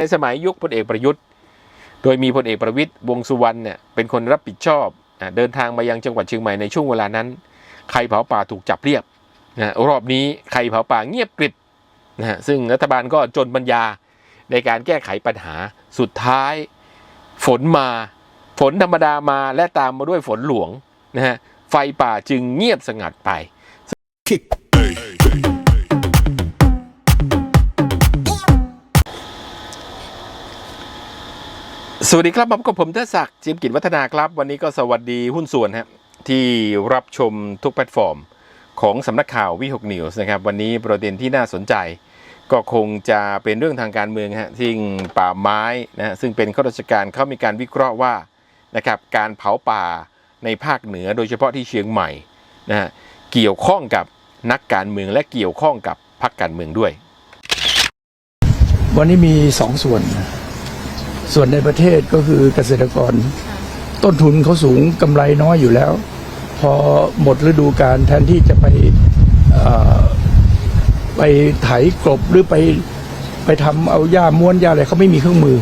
ในสมัยยุคพลเอกประยุทธ์ โดยมีพลเอกประวิตยวงสุวรรณเนี่ยเป็นคนรับผิดชอบเดินทางมายังจังหวัดเชียงใหม่ในช่วงเวลานั้น ใครเผาป่าถูกจับเรียบนะรอบนี้ใครเผาป่าเงียบกริบนะซึ่งรัฐบาลก็จนปัญญาในการแก้ไขปัญหาสุดท้าย ฝนมา ฝนธรรมดามาและตามมาด้วยฝนหลวงนะฮะไฟป่าจึงเงียบสงัดไป สวัสดีครับมาพบกับผมเทศศักดิ์จิมกิจวัฒนาครับ วันนี้ก็สวัสดีหุ้นส่วนฮะที่รับชมทุกแพลตฟอร์ม ของสำนักข่าววิหกนิวส์นะครับวันนี้ประเด็นที่น่าสนใจ ก็คงจะเป็นเรื่องทางการเมืองฮะที่ป่าไม้นะฮะซึ่งเป็นข้าราชการเขามีการวิเคราะห์ว่านะครับการเผาป่าในภาคเหนือโดยเฉพาะที่เชียงใหม่นะฮะเกี่ยวข้องกับนักการเมืองและเกี่ยวข้องกับพรรคการเมืองด้วย วันนี้มีสองส่วน ส่วนในประเทศก็คือเกษตรกร ต้นทุนเขาสูงกำไรน้อยอยู่แล้ว พอหมดฤดูกาลแทนที่จะไปเอ่อไปไถกลบหรือไปไปทำเอาหญ้าม้วนหญ้าอะไรเขาไม่มีเครื่องมือ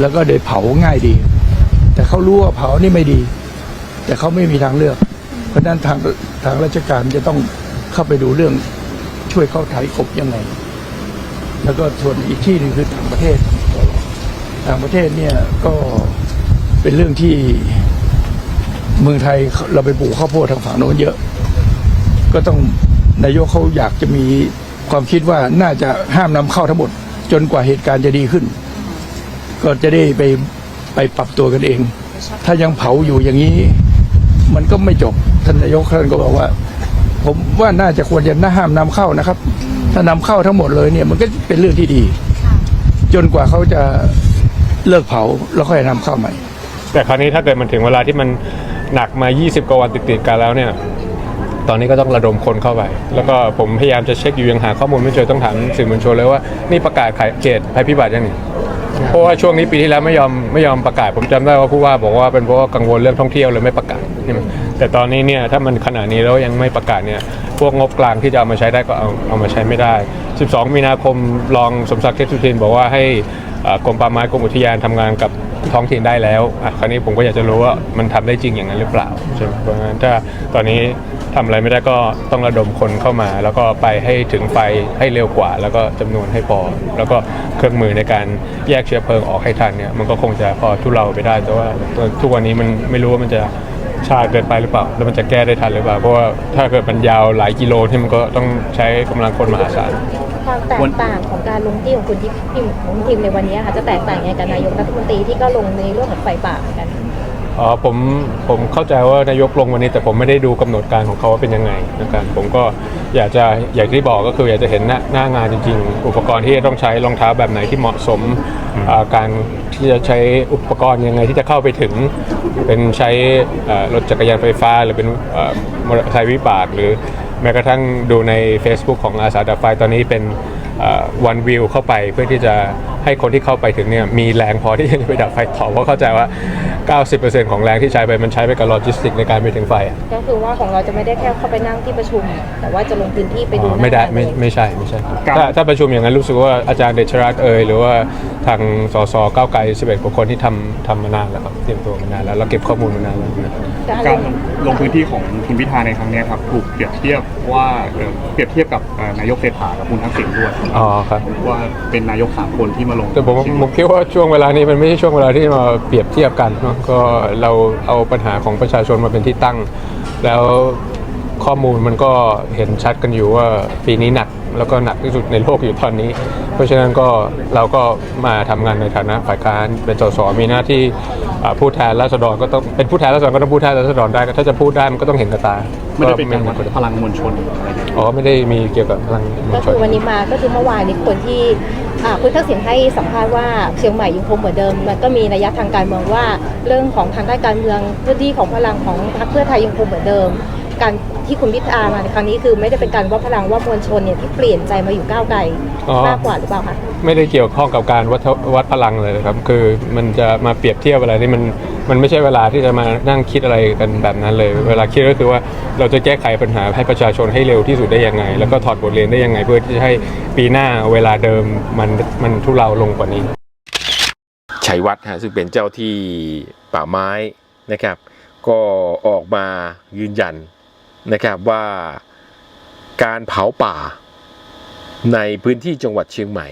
แล้วก็เดยเผาง่ายดี แต่เขารู้ว่าเผานี่ไม่ดี แต่เขาไม่มีทางเลือก เพราะฉะนั้นทางทางราชการจะต้องเข้าไปดูเรื่องช่วยเขาไถกลบยังไง แล้วก็ส่วนอีกที่หนึ่งคือต่างประเทศ ต่างประเทศเนี่ยก็เป็นเรื่องที่เมืองไทยเราไปปลูกข้าวโพดทางฝั่งโน้นเยอะ ก็ต้องนายกเขาอยากจะมีความคิดว่าน่าจะห้ามนำเข้าทั้งหมด จนกว่าเหตุการณ์จะดีขึ้น ก็จะได้ไปไปปรับตัวกันเอง ถ้ายังเผาอยู่อย่างนี้ มันก็ไม่จบท่านนายกท่านก็บอกว่า ผมว่าน่าจะควรจะน่าห้ามนำเข้านะครับ ถ้านำเข้าทั้งหมดเลยเนี่ยมันก็เป็นเรื่องที่ดี จนกว่าเขาจะ เลิกเผาแล้วค่อยนำเข้าใหม่ แต่คราวนี้ถ้าเกิดมันถึงเวลาที่มันหนักมา 20 กว่าวันติดๆกันแล้วเนี่ย ตอนนี้ก็ต้องระดมคนเข้าไป แล้วก็ผมพยายามจะเช็คอยู่ยังหาข้อมูลไม่เจอต้องถามสื่อมวลชนเลยว่านี่ประกาศขายเขตภัยพิบัติยังนี่เพราะว่าช่วงนี้ปีที่แล้วไม่ยอมไม่ยอมประกาศ ผมจำได้ว่าผู้ว่าบอกว่าเป็นเพราะว่ากังวลเรื่องท่องเที่ยวเลยไม่ประกาศใช่ไหมแต่ตอนนี้เนี่ยถ้ามันขนาดนี้แล้วยังไม่ประกาศเนี่ยพวกงบกลางที่จะเอามาใช้ได้ก็เอาเอามาใช้ไม่ได้ 12 มีนาคมรองสมศักดิ์เทพสุทินบอกว่าให้ กรมป่าไม้กรมอุทยานทำงานกับท้องถิ่นได้แล้วอะคราวนี้ผมก็อยากจะรู้ว่ามันทำได้จริงอย่างนั้นหรือเปล่าใช่ไหมเพราะงั้นถ้าตอนนี้ทำอะไรไม่ได้ก็ต้องระดมคนเข้ามา แล้วก็ไปให้ถึงไฟให้เร็วกว่า แล้วก็จำนวนให้พอ แล้วก็เครื่องมือในการแยกเชื้อเพลิงออกให้ทันเนี่ยมันก็คงจะพอทุเลาไปได้แต่ว่าทุกวันนี้มันไม่รู้ว่ามันจะช้าเกินไปหรือเปล่า แล้วมันจะแก้ได้ทันหรือเปล่า เพราะว่าถ้าเกิดมันยาวหลายกิโลที่มันก็ต้องใช้กำลังคนมหาศาล ความแตกต่างของการลงที่ของคุณที่พิมพ์ของทีมในวันนี้ค่ะจะแตกต่างยังไงกับนายกรัฐมนตรีที่ก็ลงในเรื่องของไฟป่าเหมือนกันอ๋อผมผมเข้าใจว่านายกลงวันนี้แต่ผมไม่ได้ดูกำหนดการของเขาว่าเป็นยังไงนะครับผมก็อยากจะอย่างที่บอกก็คืออยากจะเห็นหน้าหน้างานจริง ๆ อุปกรณ์ที่จะต้องใช้รองเท้าแบบไหนที่เหมาะสมอ่าการที่จะใช้อุปกรณ์ยังไงที่จะเข้าไปถึง เป็นใช้อ่ารถจักรยานไฟฟ้า หรือเป็นอ่ามอเตอร์ไซค์วิบากหรือ แม้กระทั่งดูใน Facebook ของอาสาดับไฟตอนนี้เป็นวันวิวเข้าไปเพื่อที่จะให้คนที่เข้าไปถึงเนี่ยมีแรงพอที่จะไปดับไฟต่อเพราะเข้าใจว่า 90%ของแรงที่ใช้ไปมันใช้ไปกับโลจิสติกในการไปถึงไฟอะก็คือว่าของเราจะไม่ได้แค่เข้าไปนั่งที่ประชุม แต่ว่าจะลงพื้นที่ไปดูอ๋อหน้างานไม่ได้ไม่เลยไม่ใช่ไม่ใช่ถ้าถ้าประชุมอย่างนั้นรู้สึกว่าอาจารย์เดชรัตน์เอ่ยหรือว่าทางสสก้าวไกล11กว่าคนที่ทำทำมานานแล้วครับเตรียมตัวมานานแล้วเราเก็บข้อมูลมานานแล้วนะครับ แต่อะไรการลงพื้นที่ของคุณพิธาในครั้งเนี้ยครับถูกเปรียบเทียบว่าเอ่อเปรียบเทียบกับเอ่อนายกเศรษฐากับคุณทักษิณด้วยอ๋อครับ ว่าเป็นนายกสามคนที่มาลงแต่ผมผมคิดว่าช่วงเวลานี้มันไม่ใช่ช่วงเวลาที่มาเปรียบเทียบกันเนาะก็เราเอาปัญหาของประชาชนมาเป็นที่ตั้ง แล้วข้อมูลมันก็เห็นชัดกันอยู่ว่าปีนี้หนักแล้วก็หนักที่สุดในโลกอยู่ตอนนี้ เพราะฉะนั้นก็เราก็มาทำงานในฐานะฝ่ายค้านเป็นสสมีหน้าที่ผู้แทนราษฎรก็ต้องเป็นผู้แทนราษฎรก็ต้องพูดแทนราษฎรได้ถ้าจะพูดได้มันก็ต้องเห็นกับตา ไม่ได้เป็นการก็วัดพลังมวลชนอะไรอย่างเงี้ย อ๋อไม่ได้มีเกี่ยวกับพลังมวก็ลชคืนอวันนี้มาก็คือเมื่อวานนี้คนที่อ่าคุณทักษิณให้สัมภาษณ์ว่าเชียงใหม่ยังคงเหมือนเดิม มันก็มีนัยทางการเมืองว่า เรื่องของทางด้านการเมืองพื้นที่ของพลังของพรรคเพื่อไทยยังคงเหมือนเดิม การที่คุณพิธามาในครั้งนี้คือไม่ได้เป็นการว่าพลังว่ามวลชนเนี่ยที่เปลี่ยนใจมาอยู่ก้าวไกลอ๋อ มากกว่าหรือเปล่าคะ ไม่ได้เกี่ยวข้องกับการวัดวัดพลังเลยนะครับ คือมันจะมาเปรียบเทียบอะไรนี่มันมันไม่ใช่เวลาที่จะมานั่งคิดอะไรกันแบบนั้นเลย เวลาคิดก็คือว่าเราจะแก้ไขปัญหาให้ประชาชนให้เร็วที่สุดได้ยังไง แล้วก็ถอดบทเรียนได้ยังไง เพื่อที่จะให้ปีหน้าเวลาเดิมมันมันทุเลาลงกว่านี้ ชัยวัฒน์ฮะซึ่งเป็นเจ้าที่ป่าไม้นะครับ ก็ออกมายืนยัน นะครับว่าการเผาป่าในพื้นที่จังหวัดเชียงใหม่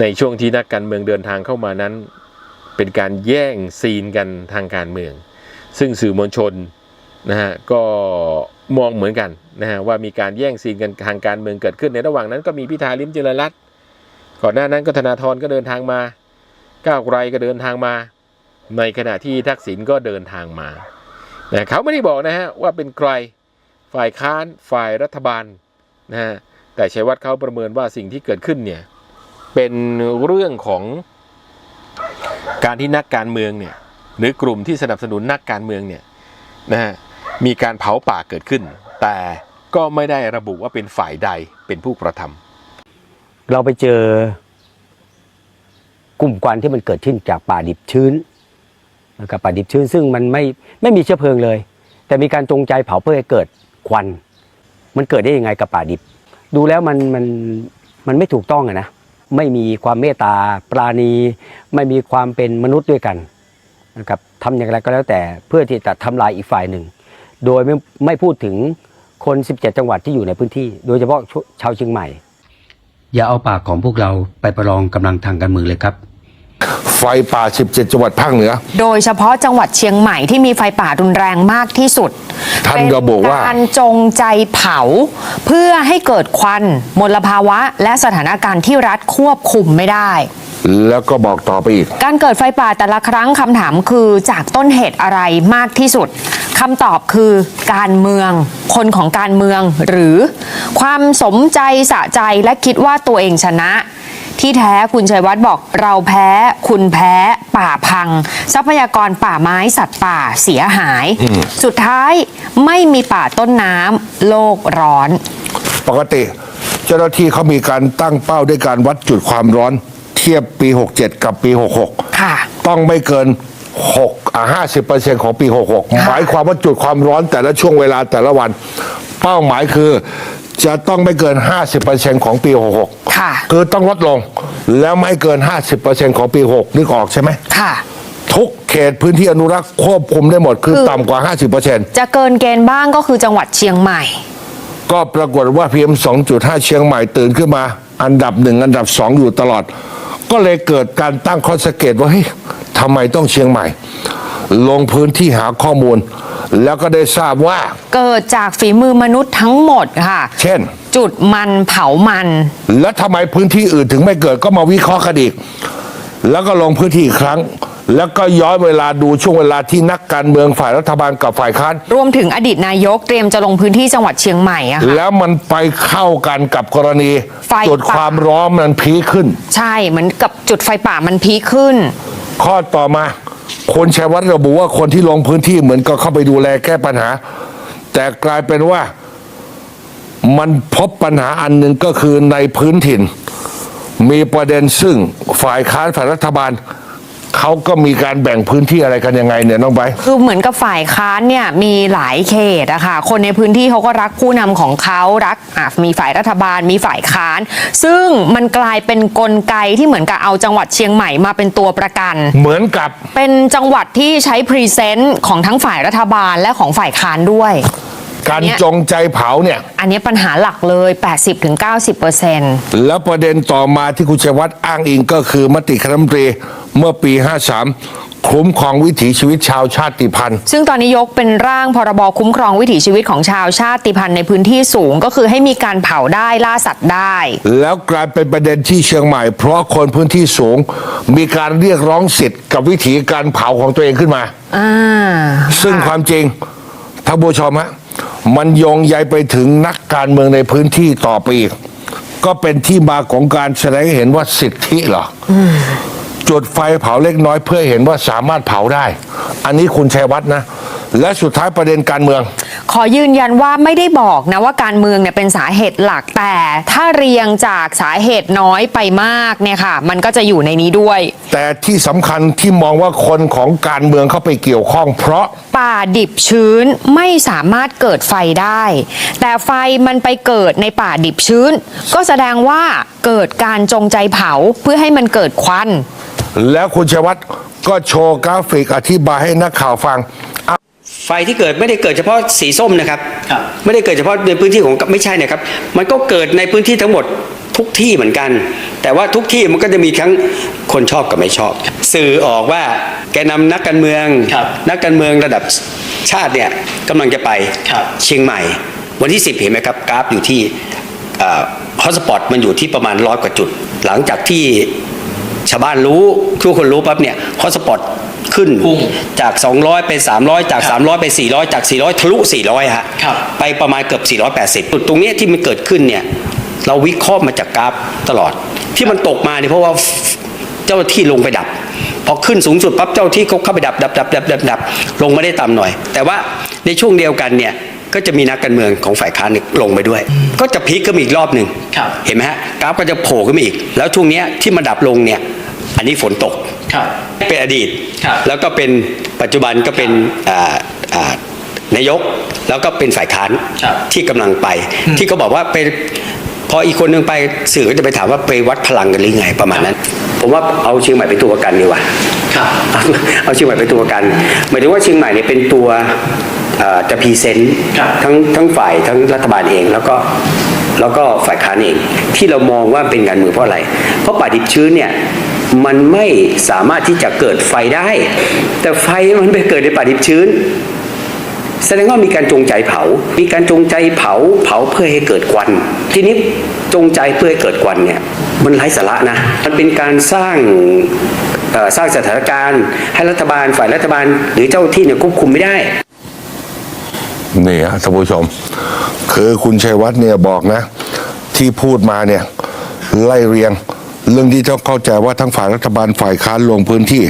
ในช่วงที่นักการเมืองเดินทางเข้ามานั้น เป็นการแย่งซีนกันทางการเมือง ซึ่งสื่อมวลชนนะฮะก็มองเหมือนกันนะฮะว่ามีการแย่งซีนกันทางการเมืองเกิดขึ้นในระหว่างนั้นก็มีพิธาลิมเจริญรัตน์ก่อนหน้านั้นก็ธนาธรก็เดินทางมา ก้าวไกลก็เดินทางมา ในขณะที่ทักษิณก็เดินทางมานะเขาไม่ได้บอกนะฮะว่าเป็นใคร ฝ่ายค้านฝ่ายรัฐบาลนะฮะแต่ชัยวัฒน์เขาประเมินว่าสิ่งที่เกิดขึ้นเนี่ยเป็นเรื่องของการที่นักการเมืองเนี่ยหรือกลุ่มที่สนับสนุนนักการเมืองเนี่ยนะฮะมีการเผาป่าเกิดขึ้น แต่ก็ไม่ได้ระบุว่าเป็นฝ่ายใดเป็นผู้กระทำเราไปเจอกลุ่มควันที่มันเกิดขึ้นจากป่าดิบชื้นนะครับป่าดิบชื้นซึ่งมันไม่ไม่มีเชื้อเพลิงเลย แต่มีการจงใจเผาเพื่อให้เกิด ควัน มันเกิดได้ยังไงกับป่าดิบ ดูแล้วมันมันมันไม่ถูกต้องอะนะไม่มีความเมตตาปราณี ไม่มีความเป็นมนุษย์ด้วยกันนะครับทำอย่างไรก็แล้วแต่เพื่อที่จะทำลายอีกฝ่ายหนึ่ง โดยไม่ไม่พูดถึงคน 17 จังหวัดที่อยู่ในพื้นที่ โดยเฉพาะชาวเชียงใหม่ อย่าเอาปากของพวกเราไปประลองกำลังทางการเมืองเลยครับ ไฟป่า 17 จังหวัดภาคเหนือ โดยเฉพาะจังหวัดเชียงใหม่ที่มีไฟป่ารุนแรงมากที่สุดท่านก็บอกว่าเป็นการจงใจเผา เพื่อให้เกิดควันมลภาวะ และสถานการณ์ที่รัฐควบคุมไม่ได้ แล้วก็บอกต่อไปอีก การเกิดไฟป่าแต่ละครั้งคำถามคือจากต้นเหตุอะไรมากที่สุดคำตอบคือการเมือง คนของการเมืองหรือ ความสมใจสะใจและคิดว่าตัวเองชนะ ที่แท้คุณชัยวัฒน์บอกเราแพ้คุณแพ้ป่าพัง ทรัพยากรป่าไม้สัตว์ป่าเสียหาย สุดท้ายไม่มีป่าต้นน้ำโลกร้อน ปกติ เจ้าหน้าที่เขามีการตั้งเป้าด้วยการวัดจุดความร้อน เทียบปี 67 กับปี 66 ค่ะ ต้องไม่เกิน6อ่า50%ของปี 66 หมายความว่าจุดความร้อนแต่ละช่วงเวลาแต่ละวัน เป้าหมายคือ จะต้องไม่เกิน 50%ของปี 66 ค่ะ คือต้องลดลง แล้วไม่เกิน 50%ของปี 6นึกออกใช่ไหม ค่ะ ทุกเขตพื้นที่อนุรักษ์ควบคุมได้หมด คือคือ ต่ำกว่า 50%จะเกินเกณฑ์บ้างก็คือจังหวัดเชียงใหม่ ก็ปรากฏว่า PM 2.5 เชียงใหม่ตื่นขึ้นมา อันดับหนึ่งอันดับสองอยู่ตลอด ก็เลยเกิดการตั้งข้อสังเกตว่าเฮ้ยทำไมต้องเชียงใหม่ ลงพื้นที่หาข้อมูล แล้วก็ได้ทราบว่า เกิดจากฝีมือมนุษย์ทั้งหมดค่ะ เช่น จุดมันเผามัน แล้วทำไมพื้นที่อื่นถึงไม่เกิดก็มาวิเคราะห์กันอีกแล้วก็ลงพื้นที่อีกครั้ง แล้วก็ย้อนเวลาดูช่วงเวลาที่นักการเมืองฝ่ายรัฐบาลกับฝ่ายค้านรวมถึงอดีตนายกเตรียมจะลงพื้นที่จังหวัดเชียงใหม่อะค่ะแล้วมันไปเข้ากันกับกรณีไฟป่าจุดความร้อนมันพีคขึ้น ใช่เหมือนกับจุดไฟป่ามันพีคขึ้น ข้อต่อมา คนชัยวัฒน์ระบุว่าคนที่ลงพื้นที่เหมือนก็เข้าไปดูแลแก้ปัญหา แต่กลายเป็นว่ามันพบปัญหาอันหนึ่งก็คือในพื้นถิ่น มีประเด็นซึ่งฝ่ายค้านฝ่ายรัฐบาล เขาก็มีการแบ่งพื้นที่อะไรกันยังไงเนี่ยน้องไบร์ทคือเหมือนกับฝ่ายค้านเนี่ยมีหลายเขตอะค่ะคนในพื้นที่เขาก็รักผู้นำของเขารักอะมีฝ่ายรัฐบาลมีฝ่ายค้าน ซึ่งมันกลายเป็นกลไกที่เหมือนกับเอาจังหวัดเชียงใหม่มาเป็นตัวประกัน เหมือนกับ เป็นจังหวัดที่ใช้พรีเซนต์ของทั้งฝ่ายรัฐบาลและของฝ่ายค้านด้วย การเนี่ยจงใจเผาเนี่ย อันนี้ปัญหาหลักเลย 80-90%แล้วประเด็นต่อมาที่คุณชัยวัฒน์อ้างอิงก็คือมติคณะรัฐมนตรีเมื่อปี 53คุ้มครองวิถีชีวิตชาวชาติพันธุ์ ซึ่งตอนนี้ยกเป็นร่างพรบคุ้มครองวิถีชีวิตของชาวชาติพันธุ์ในพื้นที่สูงก็คือให้มีการเผาได้ล่าสัตว์ได้ แล้วกลายเป็นประเด็นที่เชียงใหม่ เพราะคนพื้นที่สูง มีการเรียกร้องสิทธิ์กับวิธีการเผาของตัวเองขึ้นมาอ่าซึ่งความจริงท่านผู้ชมฮะ มันโยงใยไปถึงนักการเมืองในพื้นที่ต่อไปอีก ก็เป็นที่มาของการแสดงให้เห็นว่าสิทธิเหรออ จุดไฟเผาเล็กน้อยเพื่อเห็นว่าสามารถเผาได้ อันนี้คุณชัยวัฒน์นะ และสุดท้ายประเด็นการเมือง ขอยืนยันว่าไม่ได้บอกนะว่าการเมืองเนี่ยเป็นสาเหตุหลักแต่ถ้าเรียงจากสาเหตุน้อยไปมากเนี่ยค่ะ มันก็จะอยู่ในนี้ด้วย แต่ที่สำคัญที่มองว่าคนของการเมืองเข้าไปเกี่ยวข้อง เพราะป่าดิบชื้นไม่สามารถเกิดไฟได้ แต่ไฟมันไปเกิดในป่าดิบชื้น ก็แสดงว่าเกิดการจงใจเผาเพื่อให้มันเกิดควัน แล้วคุณชัยวัฒน์ก็โชว์กราฟิกอธิบายให้นักข่าวฟัง ไฟที่เกิดไม่ได้เกิดเฉพาะสีส้มนะครับ ไม่ได้เกิดเฉพาะในพื้นที่ของไม่ใช่นะครับ มันก็เกิดในพื้นที่ทั้งหมดทุกที่เหมือนกัน แต่ว่าทุกที่มันก็จะมีทั้งคนชอบกับไม่ชอบ สื่อออกว่าแกนำนักการเมืองนักการเมืองระดับชาติเนี่ยกำลังจะไปเชียงใหม่ วันที่ 10 เห็นไหมครับ กราฟอยู่ที่ฮอสปอตมันอยู่ที่ประมาณร้อยกว่าจุด หลังจากที่ ชาวบ้านรู้ทุกคนรู้ปั๊บเนี่ยฮอสปอตขึ้นจาก 200 ไป 300 จาก 300 ไป 400 จาก 400 ทะลุ 400 ฮะ ไปประมาณเกือบ 480จุดตรงเนี้ยที่มันเกิดขึ้นเนี่ย เราวิเคราะห์มาจากกราฟตลอด ที่มันตกมาเนี่ยเพราะว่าเจ้าหน้าที่ลงไปดับ พอขึ้นสูงสุดปั๊บเจ้าหน้าที่เขาเข้าไปดับดับดับดับดับดับลงไม่ได้ต่ำหน่อย แต่ว่าในช่วงเดียวกันเนี่ย ก็จะมีนักการเมืองของฝ่ายค้านเนี่ยลงไปด้วย ก็จะพลิกขึ้นมาอีกรอบหนึ่งเห็นไหมฮะกราฟก็จะโผล่ขึ้นมาอีก แล้วช่วงเนี้ยที่มันดับลงเนี่ยอันนี้ฝนตกเป็นอดีตแล้วก็เป็นปัจจุบันก็เป็นอ่าอ่านายก แล้วก็เป็นฝ่ายค้านที่กำลังไป ที่เขาบอกว่าเป็นพออีกคนนึงไปสื่อก็จะไปถามว่าไปวัดพลังกันหรือไงประมาณนั้น ผมว่าเอาเชียงใหม่เป็นตัวประกันดีกว่าเอาเอาเชียงใหม่เป็นตัวประกันหมายถึงว่าเชียงใหม่เนี่ยเป็นตัวเอ่อ จะพรีเซนต์ทั้งทั้งฝ่ายทั้งรัฐบาลเองแล้วก็แล้วก็ฝ่ายค้านเองที่เรามองว่าเป็นการเมืองเพราะอะไร เพราะป่าดิบชื้นเนี่ยมันไม่สามารถที่จะเกิดไฟได้ แต่ไฟมันไปเกิดในป่าดิบชื้น แสดงว่ามีการจงใจเผา มีการจงใจเผาเผาเพื่อให้เกิดควัน ทีนี้จงใจเพื่อให้เกิดควันเนี่ยมันไร้สาระนะ มันเป็นการสร้างเอ่อสร้างสถานการณ์ให้รัฐบาลฝ่ายรัฐบาลหรือเจ้าหน้าที่เนี่ยควบคุมไม่ได้ นี่ฮะท่านผู้ชม คือคุณชัยวัฒน์เนี่ยบอกนะ ที่พูดมาเนี่ยไล่เรียง เรื่องที่ต้องเข้าใจว่าทั้งฝ่ายรัฐบาลฝ่ายค้านลงพื้นที่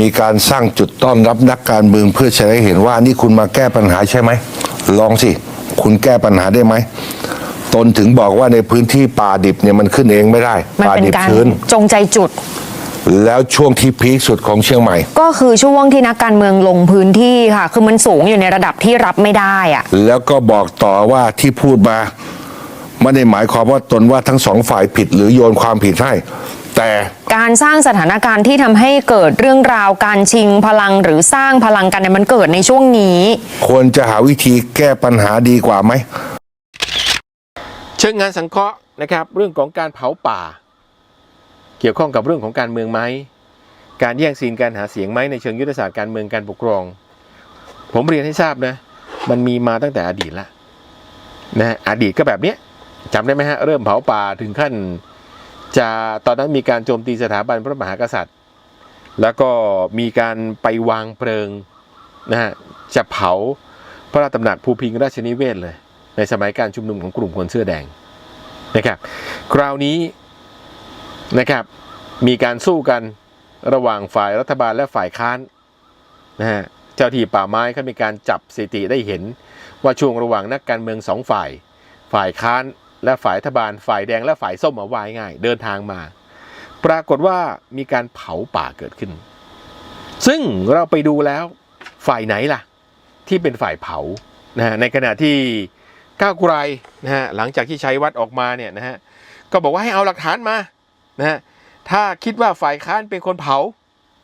มีการสร้างจุดต้อนรับนักการเมืองเพื่อแสดงให้เห็นว่านี่คุณมาแก้ปัญหาใช่ไหมลองสิ คุณแก้ปัญหาได้ไหมตนถึงบอกว่าในพื้นที่ป่าดิบเนี่ยมันขึ้นเองไม่ได้ มันป่าเป็นดิบการชื้น จงใจจุด แล้วช่วงที่พีคสุดของเชียงใหม่ ก็คือช่วงที่นักการเมืองลงพื้นที่ค่ะ คือมันสูงอยู่ในระดับที่รับไม่ได้อะแล้วก็บอกต่อว่าที่พูดมาไม่ได้หมายความว่าตนว่าทั้งสองฝ่ายผิดหรือโยนความผิดให้ แต่การสร้างสถานการณ์ที่ทำให้เกิดเรื่องราวการชิงพลังหรือสร้างพลังกันเนี่ยมันเกิดในช่วงนี้ ควรจะหาวิธีแก้ปัญหาดีกว่าไหม เชิงงานสังเคราะห์นะครับเรื่องของการเผาป่าเกี่ยวข้องกับเรื่องของการเมืองไหม การแย่งซีนการหาเสียงไหมในเชิงยุทธศาสตร์การเมืองการปกครอง ผมเรียนให้ทราบนะ มันมีมาตั้งแต่อดีตละนะฮะอดีตก็แบบเนี้ยจำได้ไหมฮะ เริ่มเผาป่าถึงขั้น จะตอนนั้นมีการโจมตีสถาบันพระมหากษัตริย์ แล้วก็มีการไปวางเพลิงนะฮะจะเผาพระราชตำหนักภูพิงราชนิเวศเลย ในสมัยการชุมนุมของกลุ่มคนเสื้อแดงนะครับคราวนี้ นะครับ มีการสู้กันระหว่างฝ่ายรัฐบาลและฝ่ายค้านนะฮะเจ้าที่ป่าไม้เขามีการจับสถิติได้เห็น ว่าช่วงระหว่างนักการเมืองสองฝ่าย ฝ่ายค้านและฝ่ายรัฐบาล ฝ่ายแดงและฝ่ายส้มเอาไว้ง่าย เดินทางมา ปรากฏว่ามีการเผาป่าเกิดขึ้น ซึ่งเราไปดูแล้วฝ่ายไหนล่ะ ที่เป็นฝ่ายเผานะฮะในขณะที่ก้าวไกลนะฮะหลังจากที่ใชัยวัดออกมาเนี่ยนะฮะก็บอกว่าให้เอาหลักฐานมา นะฮะถ้าคิดว่าฝ่ายค้านเป็นคนเผา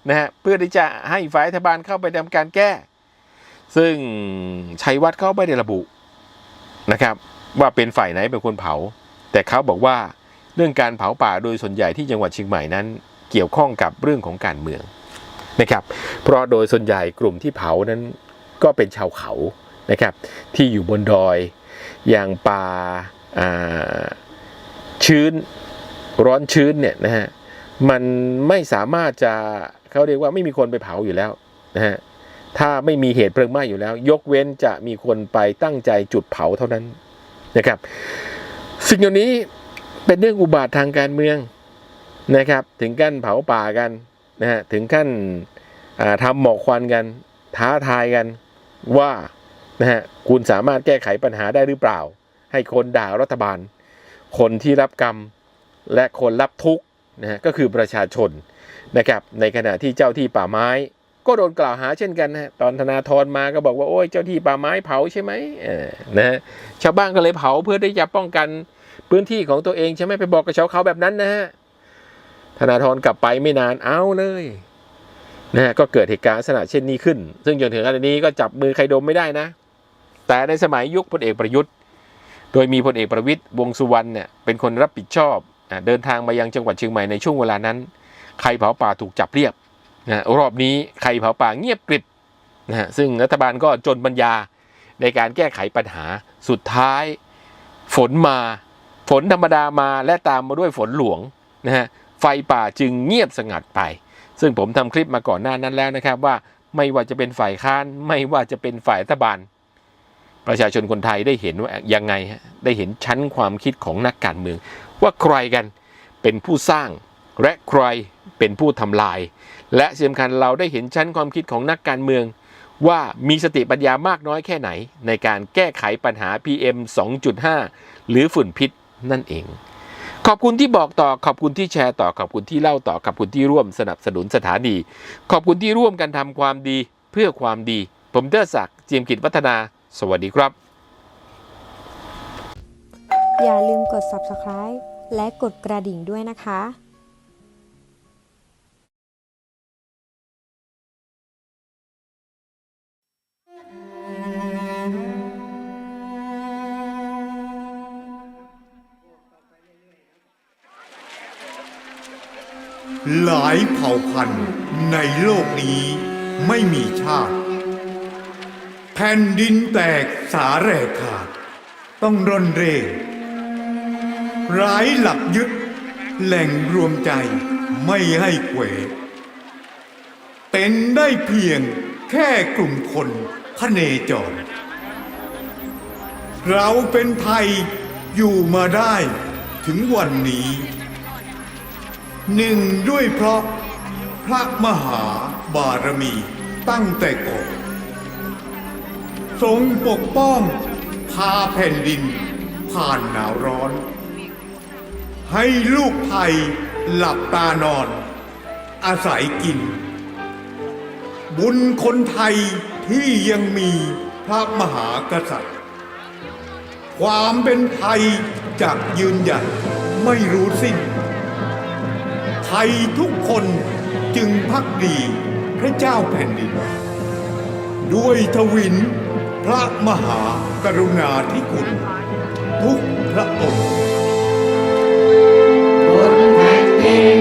นะฮะเพื่อที่จะให้ฝ่ายรัฐบาลเข้าไปดำการแก้ ซึ่งชัยวัดเขาไม่ได้ระบุนะครับ ว่าเป็นฝ่ายไหนเป็นคนเผา แต่เขาบอกว่าเรื่องการเผาป่าโดยส่วนใหญ่ที่จังหวัดเชียงใหม่นั้น เกี่ยวข้องกับเรื่องของการเมืองนะครับ เพราะโดยส่วนใหญ่กลุ่มที่เผานั้นก็เป็นชาวเขานะครับ ที่อยู่บนดอยอย่างป่าอ่าชื้น ร้อนชื้นเนี่ยนะฮะมันไม่สามารถจะเขาเรียกว่าไม่มีคนไปเผาอยู่แล้วนะฮะถ้าไม่มีเหตุเพลิงไหม้อยู่แล้ว ยกเว้นจะมีคนไปตั้งใจจุดเผาเท่านั้นนะครับ สิ่งเหล่านี้เป็นเรื่องอุบาททางการเมืองนะครับ ถึงขั้นเผาป่ากันนะฮะถึงขั้นอ่าทำหมอกควันกัน ท้าทายกันว่านะฮะคุณสามารถแก้ไขปัญหาได้หรือเปล่า ให้คนด่ารัฐบาล คนที่รับกรรม และคนรับทุกข์นะฮะก็คือประชาชนนะครับในขณะที่เจ้าที่ป่าไม้ ก็โดนกล่าวหาเช่นกันนะตอนธนาธรมาก็บอกว่าโอ้ยเจ้าที่ป่าไม้เผาใช่ไหมเออนะฮะชาวบ้านก็เลยเผาเพื่อที่จะป้องกันพื้นที่ของตัวเองใช่ไหมไปบอกกับชาวเขาแบบนั้นนะฮะธนาธรกลับไปไม่นานเอาเลยนะฮะก็เกิดเหตุการณ์ลักษณะเช่นนี้ขึ้น ซึ่งจนถึงขณะนี้ก็จับมือใครดมไม่ได้นะ แต่ในสมัยยุคพลเอกประยุทธ์ โดยมีพลเอกประวิตยวงสุวรรณเนี่ยเป็นคนรับผิดชอบ เดินทางมายังจังหวัดเชียงใหม่ในช่วงเวลานั้น ใครเผาป่าถูกจับเรียบนะรอบนี้ใครเผาป่าเงียบกริบนะซึ่งรัฐบาลก็จนปัญญาในการแก้ไขปัญหาสุดท้าย ฝนมา ฝนธรรมดามาและตามมาด้วยฝนหลวงนะฮะไฟป่าจึงเงียบสงัดไป ซึ่งผมทำคลิปมาก่อนหน้านั้นแล้วนะครับว่าไม่ว่าจะเป็นฝ่ายค้านไม่ว่าจะเป็นฝ่ายรัฐบาล ประชาชนคนไทยได้เห็นว่ายังไงได้เห็นชั้นความคิดของนักการเมือง ว่าใครกันเป็นผู้สร้าง และใครเป็นผู้ทำลาย และสำคัญเราได้เห็นชั้นความคิดของนักการเมือง ว่ามีสติปัญญามากน้อยแค่ไหน ในการแก้ไขปัญหา PM 2.5 หรือฝุ่นพิษนั่นเอง ขอบคุณที่บอกต่อขอบคุณที่แชร์ต่อขอบคุณที่เล่าต่อขอบคุณที่ร่วมสนับสนุนสถานี ขอบคุณที่ร่วมกันทำความดีเพื่อความดี ผมเดอศักดิ์เจียมกิจวัฒนา สวัสดีครับ อย่าลืมกด subscribe และกดกระดิ่งด้วยนะคะหลายเผ่าพันธุ์ในโลกนี้ไม่มีชาติ แผ่นดินแตกสาแหรกขาด ต้องร่อนเร่ ร้ายหลักยึด แหล่งรวมใจไม่ให้เขวเป็นได้เพียงแค่กลุ่มคนพเนจร เราเป็นไทยอยู่มาได้ถึงวันนี้ หนึ่งด้วยเพราะพระมหาบารมีตั้งแต่ก่อนทรงปกป้องพาแผ่นดินผ่านหนาวร้อน ให้ลูกไทยหลับตานอน อาศัยกิน บุญคนไทยที่ยังมีพระมหากษัตริย์ ความเป็นไทยจะยืนหยัดไม่รู้สิ้น ไทยทุกคนจึงพักดีพระเจ้าแผ่นดิน ด้วยทวินพระมหากรุณาธิคุณ ทุกพระองค์ ที่